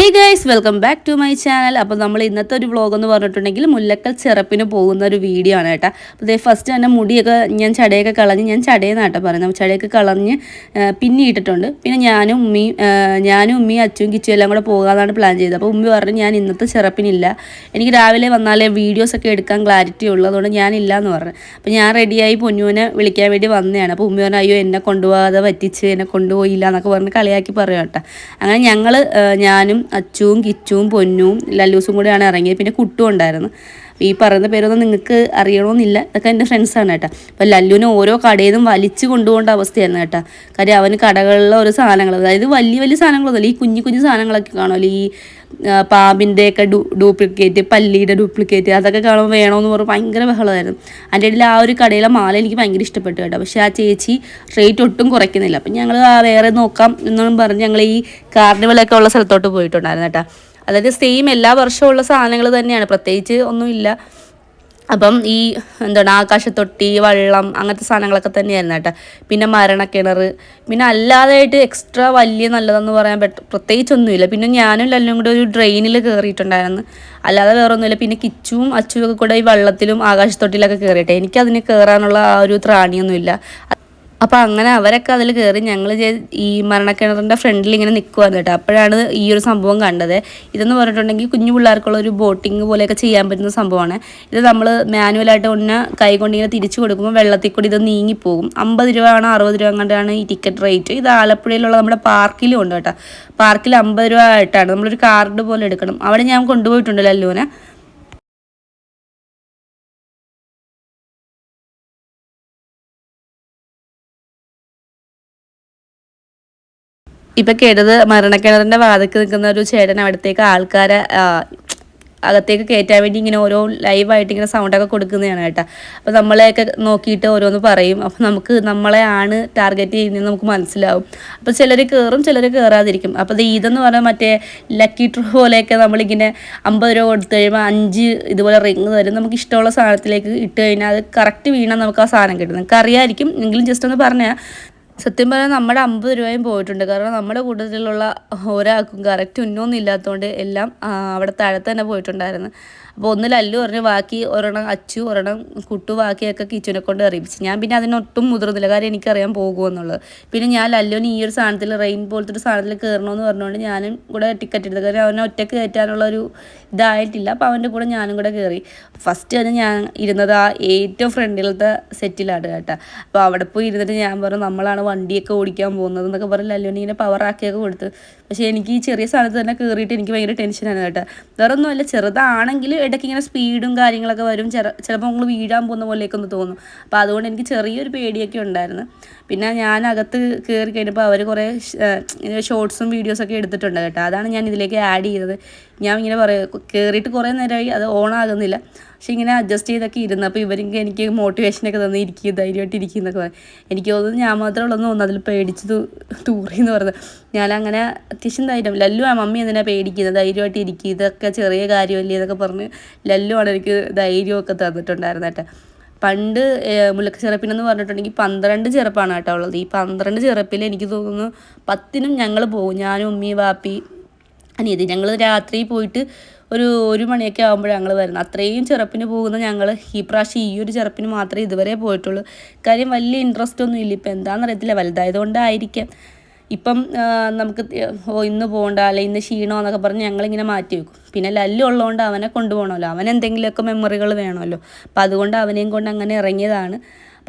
Hey guys welcome back to my channel അപ്പോൾ നമ്മൾ ഇന്നത്തെ ഒരു വ്ളോഗ് എന്ന് പറഞ്ഞിട്ടുണ്ടെങ്കിൽ മുല്ലക്കൽ ചിറപ്പിന് പോകുന്ന ഒരു വീഡിയോ ആണ് കേട്ടോ. അപ്പോൾ ഇതേ ഫസ്റ്റ് തന്നെ മുടിയൊക്കെ ഞാൻ ചടയൊക്കെ കളഞ്ഞ് ഞാൻ ചടയെന്നാട്ടോ പറയുന്നത് ചടയൊക്കെ കളഞ്ഞ് പിന്നെ ഇട്ടിട്ടുണ്ട്. പിന്നെ ഞാനും ഉമ്മയും ഞാനും ഉമ്മയും അച്ഛനും കിച്ചും എല്ലാം കൂടെ പോകാമെന്നാണ് പ്ലാൻ ചെയ്തത്. അപ്പോൾ ഉമ്മി പറഞ്ഞു ഞാൻ ഇന്നത്തെ ചിറപ്പിനില്ല. എനിക്ക് രാവിലെ വന്നാലേ വീഡിയോസൊക്കെ എടുക്കാൻ ക്ലാരിറ്റി ഉള്ളൂ. അതുകൊണ്ട് ഞാനില്ല എന്ന് പറഞ്ഞു. അപ്പോൾ ഞാൻ റെഡിയായി പൊന്നുവിനെ വിളിക്കാൻ വേണ്ടി വന്നതാണ്. അപ്പോൾ ഉമ്മി പറഞ്ഞു അയ്യോ എന്നെ കൊണ്ടുപോകാതെ പറ്റിച്ച് എന്നെ കൊണ്ടുപോയില്ല എന്നൊക്കെ പറഞ്ഞ് കളിയാക്കി പറയാം കേട്ടോ. അങ്ങനെ ഞങ്ങൾ ഞാനും അച്ചുവും കിച്ചുവും പൊന്നും ലല്ലൂസും കൂടെയാണ് ഇറങ്ങിയത്. പിന്നെ കുട്ടും ഉണ്ടായിരുന്നു. ഈ പറയുന്ന പേരൊന്നും നിങ്ങൾക്ക് അറിയണമെന്നില്ല. ഇതൊക്കെ എന്റെ ഫ്രണ്ട്സാണ് കേട്ടോ. അപ്പോൾ ലല്ലുവിനെ ഓരോ കടയിൽ നിന്നും വലിച്ചു കൊണ്ടുപോകേണ്ട അവസ്ഥയായിരുന്നു കേട്ടോ. കാര്യം അവന് കടകളിലെ ഓരോ സാധനങ്ങൾ അതായത് വലിയ വലിയ സാധനങ്ങളൊന്നുമില്ല ഈ കുഞ്ഞു കുഞ്ഞു സാധനങ്ങളൊക്കെ കാണുമല്ലോ ഈ പാമ്പിന്റെ ഒക്കെ ഡു ഡ്യൂപ്ലിക്കേറ്റ് പല്ലിയുടെ ഡ്യൂപ്ലിക്കേറ്റ് അതൊക്കെ കാണുമ്പോൾ വേണമെന്ന് പറഞ്ഞ് ഭയങ്കര ബഹളമായിരുന്നു. അതിന്റെ ഇടയിൽ ആ ഒരു കടയിലെ മാല എനിക്ക് ഭയങ്കര ഇഷ്ടപ്പെട്ടു കേട്ടോ. പക്ഷേ ആ ചേച്ചി റേറ്റ് ഒട്ടും കുറയ്ക്കുന്നില്ല. അപ്പം ഞങ്ങൾ വേറെ നോക്കാം എന്നും പറഞ്ഞ് ഞങ്ങൾ ഈ കാർണിവലൊക്കെ ഉള്ള സ്ഥലത്തോട്ട് പോയിട്ടുണ്ടായിരുന്നു കേട്ടോ. അതായത് സെയിം എല്ലാ വർഷവും ഉള്ള സാധനങ്ങൾ തന്നെയാണ്. പ്രത്യേകിച്ച് ഒന്നുമില്ല. അപ്പം ഈ എന്താണ് ആകാശത്തൊട്ടി വള്ളം അങ്ങനത്തെ സാധനങ്ങളൊക്കെ തന്നെയായിരുന്നു കേട്ടോ. പിന്നെ മരണക്കിണർ. പിന്നെ അല്ലാതായിട്ട് എക്സ്ട്രാ വലിയ നല്ലതെന്ന് പറയാൻ പറ്റ പ്രത്യേകിച്ചൊന്നുമില്ല. പിന്നെ ഞാനും ലല്ലും കൂടെ ഒരു ഡ്രെയിനിൽ കയറിയിട്ടുണ്ടായിരുന്നു അല്ലാതെ വേറെ ഒന്നുമില്ല പിന്നെ കിച്ചുവും അച്ചുവൊക്കെ കൂടെ ഈ വള്ളത്തിലും ആകാശത്തൊട്ടിലൊക്കെ കയറിയിട്ടെ എനിക്കതിന് കയറാനുള്ള ആ ഒരു ത്രാണിയൊന്നുമില്ല. അപ്പോൾ അങ്ങനെ അവരൊക്കെ അതിൽ കയറി ഞങ്ങൾ ഈ മരണക്കിണറിന്റെ ഫ്രണ്ടിൽ ഇങ്ങനെ നിൽക്കുവാന്ന് കേട്ടോ. അപ്പോഴാണ് ഈ ഒരു സംഭവം കണ്ടത്. ഇതെന്ന് പറഞ്ഞിട്ടുണ്ടെങ്കിൽ കുഞ്ഞു പിള്ളേർക്കുള്ള ഒരു ബോട്ടിങ് പോലെയൊക്കെ ചെയ്യാൻ പറ്റുന്ന സംഭവമാണ്. ഇത് നമ്മൾ മാനുവലായിട്ട് ഒന്ന് കൈ കൊണ്ട് ഇങ്ങനെ തിരിച്ചു കൊടുക്കുമ്പോൾ വെള്ളത്തിൽ കൂടി ഇത് നീങ്ങിപ്പോകും അമ്പത് രൂപ ആണോ അറുപത് രൂപ കണ്ടാണ് ഈ ടിക്കറ്റ് റേറ്റ് ഇത് ആലപ്പുഴയിലുള്ള നമ്മുടെ പാർക്കിലും ഉണ്ട് കേട്ടോ. പാർക്കിൽ അമ്പത് രൂപ ആയിട്ടാണ്. നമ്മളൊരു കാർഡ് പോലെ എടുക്കണം. അവിടെ ഞാൻ കൊണ്ടുപോയിട്ടുണ്ട് ലല്ലുവിനെ ഇപ്പൊ കേട്ടത് മരണക്കിണറിന്റെ വാതക്ക് നിൽക്കുന്ന ഒരു ചേട്ടൻ അവിടത്തേക്ക് ആൾക്കാരെ അകത്തേക്ക് കയറ്റാൻ വേണ്ടി ഇങ്ങനെ ഓരോ ലൈവായിട്ട് ഇങ്ങനെ സൗണ്ടൊക്കെ കൊടുക്കുന്നതാണ് കേട്ടോ. അപ്പോൾ നമ്മളെയൊക്കെ നോക്കിയിട്ട് ഓരോന്ന് പറയും. അപ്പോൾ നമുക്ക് നമ്മളെ ആണ് ടാർഗറ്റ് ചെയ്യുന്നത് നമുക്ക് മനസ്സിലാവും. അപ്പോൾ ചിലർ കയറും ചിലർ കയറാതിരിക്കും അപ്പോൾ ഇത് ഇതെന്ന് പറഞ്ഞാൽ മറ്റേ ലക്കി ട്രൂ പോലെയൊക്കെ നമ്മളിങ്ങനെ അമ്പത് രൂപ കൊടുത്തു കഴിയുമ്പോൾ അഞ്ച് ഇതുപോലെ റിങ് തരും. നമുക്ക് ഇഷ്ടമുള്ള സാധനത്തിലേക്ക് ഇട്ട് കഴിഞ്ഞാൽ അത് കറക്റ്റ് വീണാൽ നമുക്ക് ആ സാധനം കിട്ടും. നിങ്ങൾക്ക് അറിയാമായിരിക്കും എങ്കിലും ജസ്റ്റ് ഒന്ന് പറഞ്ഞാൽ സത്യം പറഞ്ഞാൽ നമ്മുടെ അമ്പത് രൂപയും പോയിട്ടുണ്ട്. കാരണം നമ്മുടെ കൂട്ടത്തിലുള്ള ഒരാൾക്കും കറക്റ്റ് ഉന്നൊന്നും ഇല്ലാത്തതുകൊണ്ട് എല്ലാം അവിടെ താഴെ തന്നെ പോയിട്ടുണ്ടായിരുന്നു. അപ്പോൾ ഒന്ന് ലല്ലു പറഞ്ഞു ബാക്കി ഒരെണ്ണം അച്ചു ഒരെണ്ണം കുട്ടു ബാക്കിയൊക്കെ കിച്ചുനെ കൊണ്ട് അറിയിപ്പിച്ചു ഞാൻ പിന്നെ അതിനൊട്ടും മുതിർന്നില്ല. കാര്യം എനിക്കറിയാൻ പോകുമെന്നുള്ളത് പിന്നെ ഞാൻ ലല്ലുവിന് ഈ ഒരു സാധനത്തിൽ റെയിൻ പോലത്തെ ഒരു സാധനത്തിൽ കയറണമെന്ന് പറഞ്ഞുകൊണ്ട് ഞാനും കൂടെ ടിക്കറ്റ് എടുത്തു കാര്യം അവനെ ഒറ്റയ്ക്ക് കയറ്റാനുള്ള ഒരു ഇതായിട്ടില്ല. അപ്പോൾ അവന്റെ കൂടെ ഞാനും കൂടെ കയറി ഫസ്റ്റ് തന്നെ ഞാൻ ഇരുന്നത് ആ ഏറ്റവും ഫ്രണ്ടിലത്തെ സെറ്റിലാണ് കേട്ടോ. അപ്പോൾ അവിടെ പോയി ഇരുന്നിട്ട് ഞാൻ പറഞ്ഞു നമ്മളാണ് വണ്ടിയൊക്കെ ഓടിക്കാൻ പോകുന്നത് എന്നൊക്കെ പറഞ്ഞ് ലല്ലുവിനെ ഇങ്ങനെ പവറാക്കിയൊക്കെ കൊടുത്ത് പക്ഷേ എനിക്ക് ഈ ചെറിയ സ്ഥലത്ത് തന്നെ കയറിയിട്ട് എനിക്ക് ഭയങ്കര ടെൻഷനാണ് കേട്ടോ. വേറെ ഒന്നുമല്ല ചെറുതാണെങ്കിൽ ഇടയ്ക്ക് ഇങ്ങനെ സ്പീഡും കാര്യങ്ങളൊക്കെ വരും. ചെറ ചിലപ്പോൾ നമ്മൾ വീഴാൻ പോകുന്ന പോലെയൊക്കെ ഒന്ന് തോന്നും. അപ്പോൾ അതുകൊണ്ട് എനിക്ക് ചെറിയൊരു പേടിയൊക്കെ ഉണ്ടായിരുന്നു. പിന്നെ ഞാൻ അകത്ത് കയറി കഴിഞ്ഞപ്പോൾ അവർ കുറേ ഷോർട്സും വീഡിയോസൊക്കെ എടുത്തിട്ടുണ്ട് കേട്ടോ. അതാണ് ഞാൻ ഇതിലേക്ക് ആഡ് ചെയ്തത്. ഞാൻ ഇങ്ങനെ പറയുക കയറിയിട്ട് കുറേ നേരമായി അത് ഓൺ ആകുന്നില്ല. പക്ഷെ ഇങ്ങനെ അഡ്ജസ്റ്റ് ചെയ്തൊക്കെ ഇരുന്ന്. അപ്പോൾ ഇവരിങ്ങനെ എനിക്ക് മോട്ടിവേഷനൊക്കെ തന്ന് ഇരിക്കുക ധൈര്യമായിട്ട് ഇരിക്കുക എന്നൊക്കെ പറഞ്ഞു എനിക്ക് തോന്നുന്നു ഞാൻ മാത്രമേ ഉള്ളൂ തോന്നുന്നു. അതിൽ പേടിച്ച് തൂറി എന്ന് പറഞ്ഞത് ഞാനങ്ങനെ അത്യാവശ്യം ധൈര്യം. ലല്ലു ആ മമ്മി എന്തിനാ പേടിക്കുന്നത്? ധൈര്യമായിട്ട് ഇരിക്കുക ഇതൊക്കെ ചെറിയ കാര്യമല്ലേ എന്നൊക്കെ പറഞ്ഞ് ലല്ലു ആണ് എനിക്ക് ധൈര്യമൊക്കെ തന്നിട്ടുണ്ടായിരുന്നു കേട്ടോ. പണ്ട് മുലക്ക ചെറുപ്പിനെന്ന് പറഞ്ഞിട്ടുണ്ടെങ്കിൽ പന്ത്രണ്ട് ചെറുപ്പാണ് കേട്ടോ ഉള്ളത്. ഈ പന്ത്രണ്ട് ചെറുപ്പിൽ എനിക്ക് തോന്നുന്നു പത്തിനും ഞങ്ങൾ പോകും. ഞാനും ഉമ്മി വാപ്പി അനിയതി ഞങ്ങൾ രാത്രി പോയിട്ട് ഒരു ഒരു മണിയൊക്കെ ആകുമ്പോഴാണ് ഞങ്ങൾ വരുന്നത് അത്രയും ചെറുപ്പിന് പോകുന്ന ഞങ്ങൾ ഈ പ്രാവശ്യം ഈ ഒരു ചെറുപ്പിന് മാത്രമേ ഇതുവരെ പോയിട്ടുള്ളൂ. കാര്യം വലിയ ഇൻട്രസ്റ്റ് ഒന്നും ഇല്ല. ഇപ്പം എന്താണെന്നറിയത്തില്ല വലുതായതുകൊണ്ടായിരിക്കാം. ഇപ്പം നമുക്ക് ഓ ഇന്ന് പോകണ്ട അല്ലെ ഇന്ന് ക്ഷീണോ എന്നൊക്കെ പറഞ്ഞ് ഞങ്ങളിങ്ങനെ മാറ്റി വെക്കും. പിന്നെ ലല്ലു ഉള്ളതുകൊണ്ട് അവനെ കൊണ്ടുപോകണമല്ലോ. അവൻ എന്തെങ്കിലുമൊക്കെ മെമ്മറികൾ വേണമല്ലോ. അപ്പം അതുകൊണ്ട് അവനെയും കൊണ്ട് അങ്ങനെ ഇറങ്ങിയതാണ്.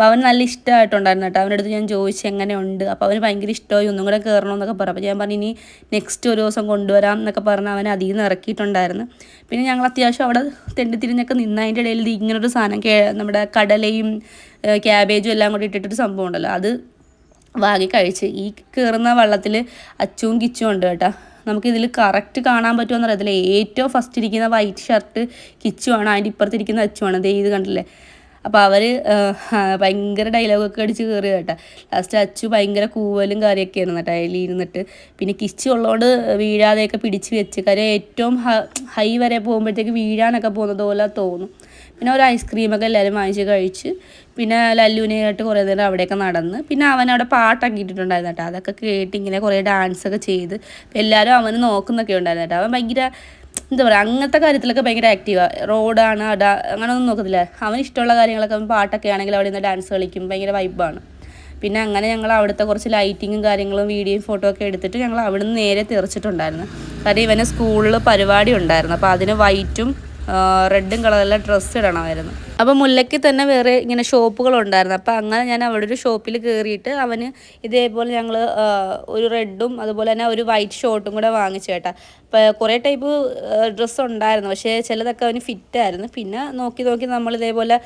അപ്പോൾ അവൻ നല്ല ഇഷ്ടമായിട്ടുണ്ടായിരുന്നു കേട്ടോ. അവന്റെ അടുത്ത് ഞാൻ ചോദിച്ചു എങ്ങനെയുണ്ട്? അപ്പോൾ അവന് ഭയങ്കര ഇഷ്ടമായി ഒന്നും കൂടെ കയറണം എന്നൊക്കെ പറഞ്ഞു. അപ്പോൾ ഞാൻ പറഞ്ഞു ഇനി നെക്സ്റ്റ് ഒരു ദിവസം കൊണ്ടുവരാം എന്നൊക്കെ പറഞ്ഞ് അവൻ അതിൽ നിന്ന് ഇറക്കിയിട്ടുണ്ടായിരുന്നു. പിന്നെ ഞങ്ങൾ അത്യാവശ്യം അവിടെ തെണ്ടിത്തിരിഞ്ഞൊക്കെ നിന്ന് അതിന്റെ ഇടയിൽ ഇങ്ങനൊരു സാധനം നമ്മുടെ കടലയും ക്യാബേജും എല്ലാം കൂടി ഇട്ടിട്ടൊരു സംഭവം ഉണ്ടല്ലോ. അത് വാങ്ങി കഴിച്ച് ഈ കയറുന്ന വള്ളത്തിൽ അച്ചും കിച്ചും ഉണ്ട് കേട്ടോ. നമുക്കിതിൽ കറക്റ്റ് കാണാൻ പറ്റുമെന്ന് അറിയത്തില്ല. ഏറ്റവും ഫസ്റ്റ് ഇരിക്കുന്ന വൈറ്റ് ഷർട്ട് കിച്ചുവാണ് അതിന്റെ ഇപ്പുറത്തിരിക്കുന്ന അച്ചുവാണ്. ദേ ഇത് കണ്ടില്ലേ? അപ്പോൾ അവർ ഭയങ്കര ഡയലോഗൊക്കെ അടിച്ച് കയറി കേട്ടോ. ലാസ്റ്റ് അച്ചു ഭയങ്കര കൂവലും കാര്യമൊക്കെ ആയിരുന്നു കേട്ടോ അതിൽ ഇരുന്നിട്ട്. പിന്നെ കിച്ചു ഉള്ളതുകൊണ്ട് വീഴാതെയൊക്കെ പിടിച്ച് വെച്ച്. കാര്യം ഏറ്റവും ഹൈ വരെ പോകുമ്പോഴത്തേക്ക് വീഴാനൊക്കെ പോകുന്നത് പോലെ തോന്നും. പിന്നെ ഒരു ഐസ്ക്രീമൊക്കെ എല്ലാവരും വാങ്ങിച്ച് കഴിച്ച്. പിന്നെ ലല്ലുവിനായിട്ട് കുറേ നേരം അവിടെയൊക്കെ നടന്ന്. പിന്നെ അവൻ അവിടെ പാട്ടൊക്കെ ഇട്ടിട്ടുണ്ടായിരുന്നു കേട്ടോ. അതൊക്കെ കേട്ട് ഇങ്ങനെ കുറേ ഡാൻസൊക്കെ ചെയ്ത്. എല്ലാവരും അവന് നോക്കുന്നൊക്കെ ഉണ്ടായിരുന്നു കേട്ടോ. അവൻ ഭയങ്കര എന്താ പറയുക അങ്ങനത്തെ കാര്യത്തിലൊക്കെ ഭയങ്കര ആക്റ്റീവാണ് റോഡാണ് അട അങ്ങനെയൊന്നും നോക്കത്തില്ല. അവന് ഇഷ്ടമുള്ള കാര്യങ്ങളൊക്കെ പാട്ടൊക്കെ ആണെങ്കിൽ അവിടെ നിന്ന് ഡാൻസ് കളിക്കും. ഭയങ്കര വൈബാണ് പിന്നെ അങ്ങനെ ഞങ്ങൾ അവിടുത്തെ കുറച്ച് ലൈറ്റിങ്ങും കാര്യങ്ങളും വീഡിയോയും ഫോട്ടോ ഒക്കെ എടുത്തിട്ട് ഞങ്ങൾ അവിടെ നിന്ന് നേരെ തെറിച്ചിട്ടുണ്ടായിരുന്നു. കാര്യം ഇവന് സ്കൂളിൽ പരിപാടി ഉണ്ടായിരുന്നു. അപ്പോൾ അതിന് വൈറ്റും റെഡും കളറുള്ള ഡ്രസ്സ് ഇടണമായിരുന്നു. അപ്പോൾ മുല്ലയ്ക്ക് തന്നെ വേറെ ഇങ്ങനെ ഷോപ്പുകളുണ്ടായിരുന്നു അപ്പോൾ അങ്ങനെ ഞാൻ അവിടെ ഒരു ഷോപ്പിൽ കയറിയിട്ട് അവന് ഇതേപോലെ ഞങ്ങൾ ഒരു റെഡും അതുപോലെ തന്നെ ഒരു വൈറ്റ് ഷോർട്ടും കൂടെ വാങ്ങിച്ചു കേട്ടാ. അപ്പോൾ കുറേ ടൈപ്പ് ഡ്രസ്സ് ഉണ്ടായിരുന്നു. പക്ഷേ ചിലതൊക്കെ അവന് ഫിറ്റായിരുന്നു പിന്നെ നോക്കി നോക്കി നമ്മൾ ഇതേപോലെ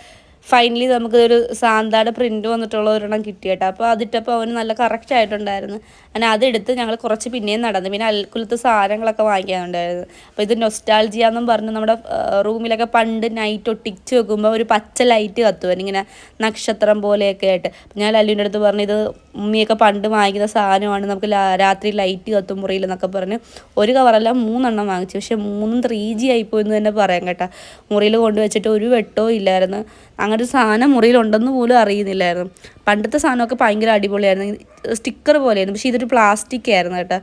ഫൈനലി നമുക്ക് ഒരു സാന്താടെ പ്രിന്റ് വന്നിട്ടുള്ള ഒരെണ്ണം കിട്ടി കേട്ടോ. അപ്പോൾ അതിട്ടപ്പോൾ അവന് നല്ല കറക്റ്റ് ആയിട്ടുണ്ടായിരുന്നു. അങ്ങനെ അതെടുത്ത് ഞങ്ങൾ കുറച്ച് പിന്നെയും നടന്നു. പിന്നെ അൽക്കുലത്ത് സാധനങ്ങളൊക്കെ വാങ്ങിക്കാനുണ്ടായിരുന്നു അപ്പോൾ ഇത് നൊസ്റ്റാൾജിയാന്നും പറഞ്ഞ് നമ്മുടെ റൂമിലൊക്കെ പണ്ട് നൈറ്റ് ഒട്ടിച്ച് വെക്കുമ്പോൾ ഒരു പച്ച ലൈറ്റ് കത്തുവാൻ ഇങ്ങനെ നക്ഷത്രം പോലെയൊക്കെ ആയിട്ട്. ഞാൻ ലല്ലുവിന്റെ അടുത്ത് പറഞ്ഞു ഇത് ഉമ്മിയൊക്കെ പണ്ട് വാങ്ങിക്കുന്ന സാധനമാണ്. നമുക്ക് രാത്രി ലൈറ്റ് കത്തും മുറിയിൽ എന്നൊക്കെ പറഞ്ഞ് ഒരു കവറല്ല മൂന്നെണ്ണം വാങ്ങിച്ചു. പക്ഷേ മൂന്നും ത്രീ ജി ആയിപ്പോയി എന്ന് തന്നെ പറയാം കേട്ടോ. മുറിയിൽ കൊണ്ടുവച്ചിട്ട് ഒരു വെട്ടവും ഇല്ലായിരുന്നു. അങ്ങനെ സാധനം മുറിയിലുണ്ടെന്ന് പോലും അറിയുന്നില്ലായിരുന്നു. പണ്ടത്തെ സാധനമൊക്കെ ഭയങ്കര അടിപൊളിയായിരുന്നു. സ്റ്റിക്കർ പോലെയായിരുന്നു. പക്ഷേ ഇതൊരു പ്ലാസ്റ്റിക് ആയിരുന്നു കേട്ടോ.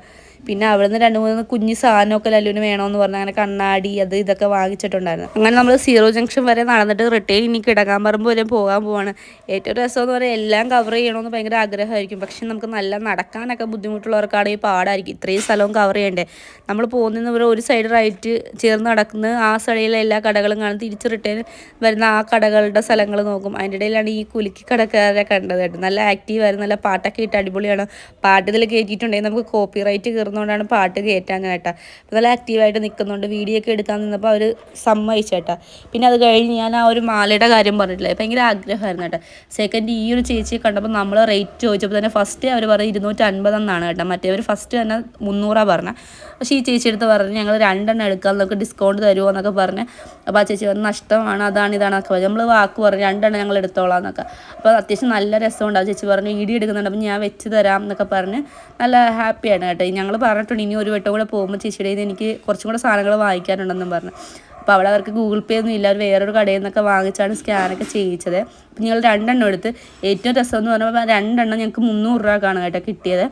പിന്നെ അവിടെ നിന്ന് രണ്ട് മൂന്ന് കുഞ്ഞു സാധനമൊക്കെ ലല്ലുവിന് വേണമെന്ന് പറഞ്ഞ്. അങ്ങനെ കണ്ണാടി അത് ഇതൊക്കെ വാങ്ങിച്ചിട്ടുണ്ടായിരുന്നു. അങ്ങനെ നമ്മൾ സീറോ ജംഗ്ഷൻ വരെ നടന്നിട്ട് റിട്ടേൺ ഇനി കിടക്കാൻ പറമ്പ് വരെ പോകാൻ പോവാണ്. ഏറ്റവും രസം എന്ന് പറയുന്നത് എല്ലാം കവർ ചെയ്യണമെന്ന് ഭയങ്കര ആഗ്രഹമായിരിക്കും. പക്ഷെ നമുക്ക് നല്ല നടക്കാനൊക്കെ ബുദ്ധിമുട്ടുള്ളവർക്കാണെങ്കിൽ പാടായിരിക്കും. ഇത്രയും സ്ഥലവും കവർ ചെയ്യണ്ടേ. നമ്മൾ പോകുന്ന ഒരു സൈഡ് റൈറ്റ് ചേർന്ന് നടക്കുന്ന ആ സൈഡിലെ എല്ലാ കടകളും കാണും. തിരിച്ച് റിട്ടേൺ വരുന്ന ആ കടകളുടെ സ്ഥലങ്ങൾ നോക്കും. അതിന്റെ ഇടയിലാണ് ഈ കുലുക്കി കടക്കാരെ കണ്ടത് കേട്ടോ. നല്ല ആക്റ്റീവായിരുന്നു നല്ല പാട്ടൊക്കെ ഇട്ട് അടിപൊളിയാണ്. പാട്ട് ഇതിൽ കയറ്റിയിട്ടുണ്ടെങ്കിൽ നമുക്ക് കോപ്പി റൈറ്റ് കയറുന്നതുകൊണ്ടാണ് പാട്ട് കയറ്റാൻ കേട്ടോ. നല്ല ആക്റ്റീവായിട്ട് നിൽക്കുന്നുണ്ട് വീഡിയോ ഒക്കെ എടുക്കാൻ നിന്നപ്പോൾ അവർ സമ്മതിച്ചേട്ടാ പിന്നെ അത് കഴിഞ്ഞ് ഞാൻ ആ ഒരു മാലയുടെ കാര്യം പറഞ്ഞിട്ടില്ലേ? ഭയങ്കര ആഗ്രഹമായിരുന്നു കേട്ടോ. സെക്കൻഡ് ഈ ഒരു ചേച്ചിയെ കണ്ടപ്പോൾ നമ്മൾ റേറ്റ് ചോദിച്ചപ്പോൾ തന്നെ ഫസ്റ്റ് അവർ പറഞ്ഞത് ഇരുന്നൂറ്റി അൻപതെന്നാണ് കേട്ടോ. മറ്റേവർ ഫസ്റ്റ് തന്നെ മുന്നൂറാണ് പറഞ്ഞത് പക്ഷേ ഈ ചേച്ചി എടുത്ത് പറഞ്ഞ് ഞങ്ങൾ രണ്ടെണ്ണം എടുക്കാം എന്നൊക്കെ ഡിസ്കൗണ്ട് തരുമോ എന്നൊക്കെ പറഞ്ഞ്. അപ്പോൾ ആ ചേച്ചി പറഞ്ഞ് നഷ്ടമാണ് അതാണ് ഇതാണെന്നൊക്കെ പറഞ്ഞു. നമ്മൾ വാക്ക് പറഞ്ഞു രണ്ടെണ്ണം ഞങ്ങൾ എടുത്തോളാം എന്നൊക്കെ. അപ്പോൾ അത്യാവശ്യം നല്ല രസമുണ്ട്. ആ ചേച്ചി പറഞ്ഞു വീഡിയോ എടുക്കുന്നുണ്ട് അപ്പോൾ ഞാൻ വെച്ച് തരാം എന്നൊക്കെ പറഞ്ഞ് നല്ല ഹാപ്പിയാണ് കേട്ടോ. ഞങ്ങൾ പറഞ്ഞിട്ടുണ്ട് ഇനി ഒരു വട്ടം കൂടെ പോകുമ്പോൾ ചേച്ചിയുടെ കയ്യിൽ എനിക്ക് കുറച്ചും കൂടെ സാധനങ്ങൾ വാങ്ങിക്കാനുണ്ടെന്നും പറഞ്ഞു. അപ്പോൾ അവിടെ അവർക്ക് ഗൂഗിൾ പേ ഒന്നും ഇല്ല അവർ വേറൊരു കടയിൽ നിന്നൊക്കെ വാങ്ങിച്ചാണ് സ്കാനൊക്കെ ചെയ്യിച്ചത്. അപ്പം ഞങ്ങൾ രണ്ടെണ്ണം എടുത്ത് ഏറ്റവും രസം എന്ന് പറഞ്ഞാൽ രണ്ടെണ്ണം ഞങ്ങൾക്ക് മുന്നൂറ് രൂപക്കാണ് കേട്ടോ കിട്ടിയത്.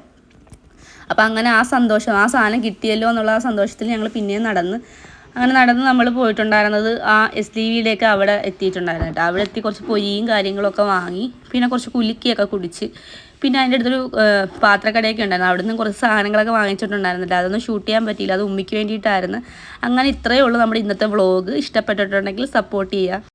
അപ്പോൾ അങ്ങനെ ആ സന്തോഷം ആ സാധനം കിട്ടിയല്ലോ എന്നുള്ള ആ സന്തോഷത്തിൽ ഞങ്ങൾ പിന്നെയും നടന്ന് അങ്ങനെ നടന്ന് നമ്മൾ പോയിട്ടുണ്ടായിരുന്നത് ആ എസ് ഡി വിയിലേക്ക് അവിടെ എത്തിയിട്ടുണ്ടായിരുന്നു കേട്ടോ. അവിടെ എത്തി കുറച്ച് പൊരിയും കാര്യങ്ങളൊക്കെ വാങ്ങി പിന്നെ കുറച്ച് കുലുക്കിയൊക്കെ കുടിച്ച് പിന്നെ അതിന്റെ അടുത്തൊരു പാത്രക്കടയൊക്കെ ഉണ്ടായിരുന്നു. അവിടെ നിന്ന് കുറച്ച് സാധനങ്ങളൊക്കെ വാങ്ങിച്ചിട്ടുണ്ടായിരുന്നില്ല. അതൊന്നും ഷൂട്ട് ചെയ്യാൻ പറ്റിയില്ല. അത് ഉമ്മിക്ക് വേണ്ടിയിട്ടായിരുന്നു. അങ്ങനെ ഇത്രയേ ഉള്ളൂ നമ്മുടെ ഇന്നത്തെ വ്ളോഗ്. ഇഷ്ടപ്പെട്ടിട്ടുണ്ടെങ്കിൽ സപ്പോർട്ട് ചെയ്യുക.